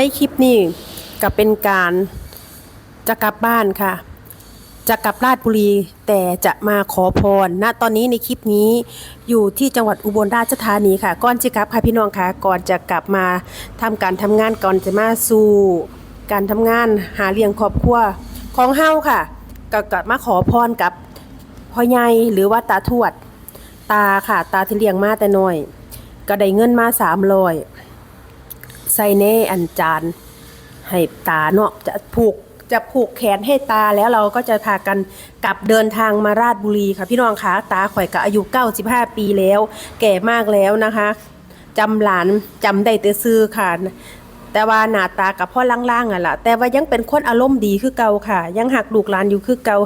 ในคลิปนี้ก็เป็นการจะกลับบ้านค่ะ จะกลับราชบุรีแต่จะมาขอพรณตอนนี้ในคลิปนี้อยู่ที่จังหวัดอุบลราชธานีค่ะ ก่อนจะกลับค่ะพี่น้องค่ะก่อนจะกลับมาทำการทำงานก่อนจะมาสู่การทำงานหาเลี้ยงครอบครัวของเฮาค่ะก็กลับมาขอพรกับพ่อใหญ่หรือว่าตาทวด ตาค่ะ ตาที่เลี้ยงมาแต่น้อย ก็ได้เงินมาสามร้อย ใส่เน่อันจานให้ตาเนาะจะผูกจะผูกแขนให้ตาแล้วเราก็จะพากันกลับเดินทางมาราชบุรีค่ะพี่น้องคะตาข่อยก็อายุ 95 ปีแล้ว แก่มากแล้วนะคะจำหลานจำได้แต่ซื้อค่ะแต่ว่าหน้าตากับพ่อล่างๆอะล่ะแต่ว่ายังเป็นคนอารมณ์ดีคือเก่าค่ะ ยังหักลูกหลานอยู่คือเก่า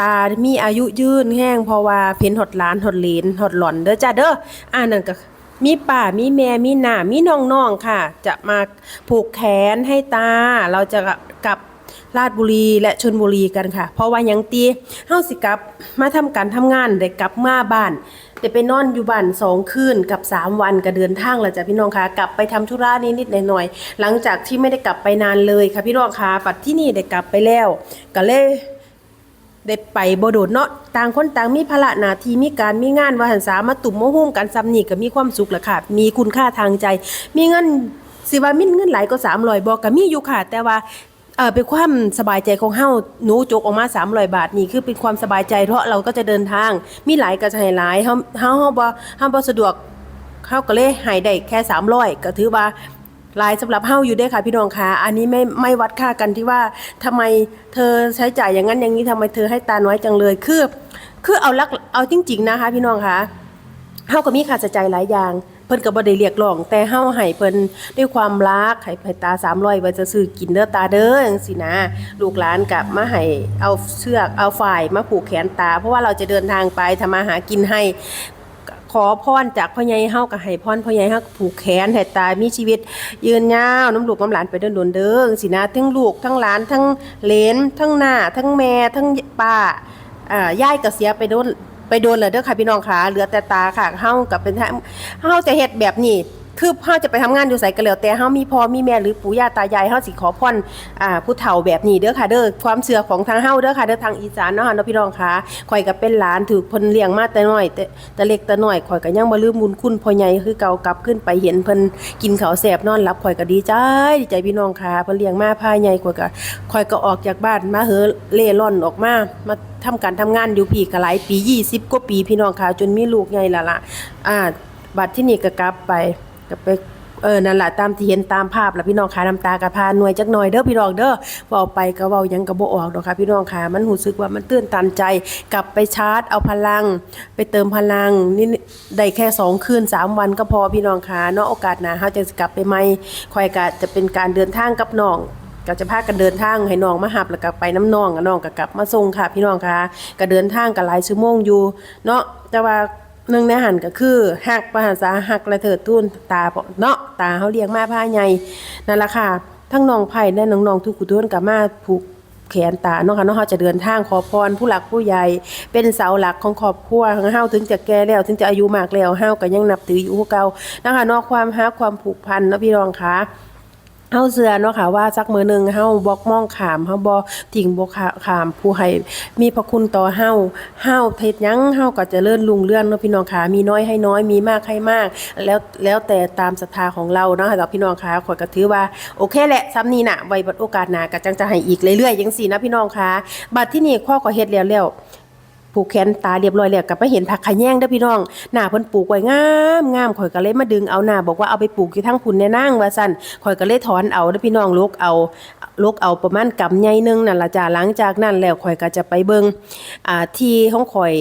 ตา มีอายุยืนแห้งเพราะว่าเพ้นหดหลานหดเลนหดหล่อนเด้อจ้าเด้ออ่านั่นก็ มีป่ามีแม่มีหน้ามีน้องๆค่ะ จะมาผูกแขนให้ตา เราจะกลับราชบุรีและชนบุรีกันค่ะ เพราะว่ายังตีเฮาสิกลับมาทำการทำงานได้กลับมาบ้านได้ไปนอนอยู่บ้านสองคืนกับสามวันก็เดินทางแล้วจ้ะพี่น้องค่ะกลับไปทำธุระนิดๆหน่อยๆหลังจากที่ไม่ได้กลับไปนานเลยค่ะพี่น้องค่ะปัดที่นี่ได้กลับไปแล้วก็เลย ได้ไปบ่โดดเนาะต่างคนต่างมีภาระหน้าที่มีการมีงานว่าหันสามาตุ่มมหุ้มกันซ้ำนี่ก็มีความสุขแหละค่ะ มีคุณค่าทางใจ มีเงินสิว่ามีเงินหลายก็300บ่ก็มีอยู่ค่ะ แต่ว่าเออเป็นความสบายใจของเฮาหนูจกออกมา300บาทนี่คือเป็นความสบายใจเพราะเราก็จะเดินทาง มีหลายก็จะให้หลายเฮาเฮาเฮาบ่เฮาบ่สะดวกเขาก็เลยใหายได้แค่300ก็ถือว่า หลายสำหรับเฮาอยู่เด้ค่ะพี่น้องค่ะ อันนี้ไม่ไม่วัดค่ากันที่ว่าทำไมเธอใช้จ่ายอย่างนั้นอย่างนี้ทำไมเธอให้ตาน้อยจังเลย คือ คือเอาลักเอาจริง ๆนะคะ พี่น้องค่ะเฮาก็มีค่าใช้จ่ายหลายอย่างเพิ่นก็บ่ได้เรียกร้อง แต่เฮาให้เพิ่นด้วยความรักให้ให้ตา300ไว้จะซื้อกินเด้อตาเด้อจังซี่นะ ลูกหลานกับมาให้เอาเชือกเอาฝ่ายมาผูกแขนตา เพราะว่าเราจะเดินทางไปทำมาหากินให้ ขอพรจากพ่อใหญ่เฮากับให้พรพ่อใหญ่เฮาผูกแขนให้ตายมีชีวิต ยืนยาวน้ำลูกน้ำหลานไปเดินโดนเด้อสินะทั้งลูกทั้งหลานทั้งเลนทั้งหน้า ทั้งแม่ทั้งป้าอ่าย่ายก็เสียไปโดนไปโดนเลยเด้อค่ะพี่น้องค่ะเหลือแต่ตาค่ะเฮากับเป็นเฮาจะเฮ็ดแบบนี้ คือเฮาจะไปทำงานอยู่ไสก็แล้วแต่เฮามีพ่อมีแม่หรือปู่ย่าตายายเฮาสิขอพรอ่าผู้เฒ่าแบบนี้เด้อค่ะเด้อความเชื่อของทางเฮาเด้อค่ะเด้อทางอีสานเนาะค่ะเนาะพี่น้องค่ะข่อยก็เป็นหลานถูกเพิ่นเลี้ยงมาแต่น้อยแต่แต่เล็กแต่น้อยข่อยก็ยังบ่ลืมบุญคุณพ่อใหญ่คือเก่ากลับขึ้นไปเห็นเพิ่นกินข้าวแซ่บนอนหลับข่อยก็ดีใจดีใจพี่น้องค่ะเพิ่นเลี้ยงมาพาใหญ่ข่อยก็ข่อยก็ออกจากบ้านมาเหอเล่ร่อนออกมามาทำการทำงานอยู่พี่ก็หลายปี 20กว่าปีพี่น้องค่ะจนมีลูกใหญ่ละล่ะอ่าบัดที่นี่ก็กลับไป ก็ไปเออนั่นแหละตามที่เห็นตามภาพแล้วพี่น้องขาน้ำตากระพาหน่วยจักหน่อยเด้อพี่น้องเด้อเว้าไปก็เว้ายังก็บ่ออกดอกค่ะพี่น้องค่ะมันรู้สึกว่ามันตื้นตันใจ กลับไปชาร์จเอาพลัง ไปเติมพลังนี่ได้แค่สองคืนสามวันก็พอพี่น้องค่ะเนาะโอกาสหน้าเฮาจะกลับไปใหม่คอยก็จะเป็นการเดินทางกับน้องก็จะพากันเดินทางให้น้องมาหับแล้วก็ไปน้ำน้องอะน้องก็กลับมาส่งค่ะ พี่น้องค่ะก็เดินทางกันหลายชั่วโมงอยู่ เนาะแต่ว่า หนึ่งในหันก็คือหักประหารสาหักและเถิดทุนตาเนาะตาเขาเลี้ยงมาผ้าใหญ่นั่นแหละค่ะทั้งน้องไผ่และน้องๆทุกขุทุนกับมาผูกแขนตาเนาะค่ะเนาะเขาจะเดินทางขอพรผู้หลักผู้ใหญ่เป็นเสาหลักของครอบครัวของเฮาถึงจะแก่แล้ว ถึงจะอายุมากแล้วเฮาก็ยังนับถืออยู่เก่านะคะนาะความฮักความผูกพันนะพี่น้องค่ะ เฮาเสือเนาะค่ะว่าสักมื้อหนึงเฮาบ่มองขามเฮาบ่ทิ้งบ่ขามผู้ให้มีพระคุณต่อเฮาเฮาเฮ็ดหยังเฮาก็จะเจริญรุ่งเรืองเนาะพี่น้องค่ะมีน้อยให้น้อยมีมากให้มาก แล้วแล้วแต่ตามศรัทธาของเราเนาะค่ะพี่น้องค่ะข่อยก็ถือว่าโอเคแหละซ้ำนี้น่ะไว้บัดโอกาสหน้าก็จังจะให้อีกเรื่อยๆจังซี่นะพี่น้องค่ะบัดที่นี่ข้อก็เฮ็ดแล้วแล้ว ผูกแขนตาเรียบร้อยแล้วกลับมาเห็นผักขะแยงเด้อพี่น้อง หน้าเพิ่นปลูกไว้งามงามข่อยก็เลยมาดึงเอาหน้าบอกว่าเอาไปปลูกอยู่ทั้งพุ่นแน่นางว่าซั่นข่อยก็เลยถอนเอาเด้อพี่น้องลกเอาลกเอาประมาณกำใหญ่หนึงนั่นล่ะจ้าหลังจากนั้นแล้วข่อยก็จะไปเบิ่งอ่าที่ของข่อย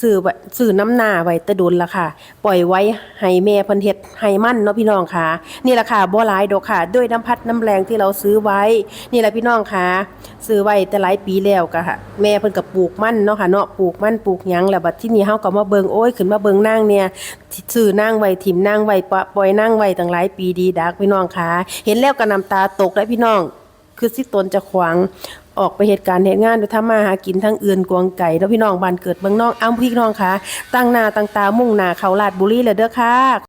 ซื้อไว้ซื้อน้ำหน้าไว้ตะดนลละค่ะ ปล่อยไว้ให้แม่พิ่นเฮ็ดให้มั่นเนาะพี่น้องค่ะ นี่ละค่ะบ่หลายดอกค่ะ ด้วยน้ำพัดน้ำแรงที่เราซื้อไว้ นี่แหละพี่น้องค่ะซื้อไว้แต่หลายปีแล้วก็ค่ะ แม่เพิ่นก็ปลูกมั่นเนาะค่ะเนาะปลูกมั่นปลูกหยังแล้วบัดที่นี่เฮาก็มาเบิงโอ้ยขึ้นมาเบิงนางเนี่ยซื้อนางไว้ถิ่มนางไว้ปะปล่อยนางไว้ตั้งหลายปีดีดักพี่น้องค่ะ เห็นแล้วก็น้ำตาตกแล้วพี่น้อง คือสิตนจะขวาง ออกไปเหตุการณ์เหตุงานโดยทำมาหากินทั้งเอื่นกวงไก่แล้วพี่น้องบ้านเกิดเมืองนอกอ้ำพี่น้องคะตั้งหน้าตั้งตามุ่งหน้าเขาลาดบุรีเลยเด้อค่ะ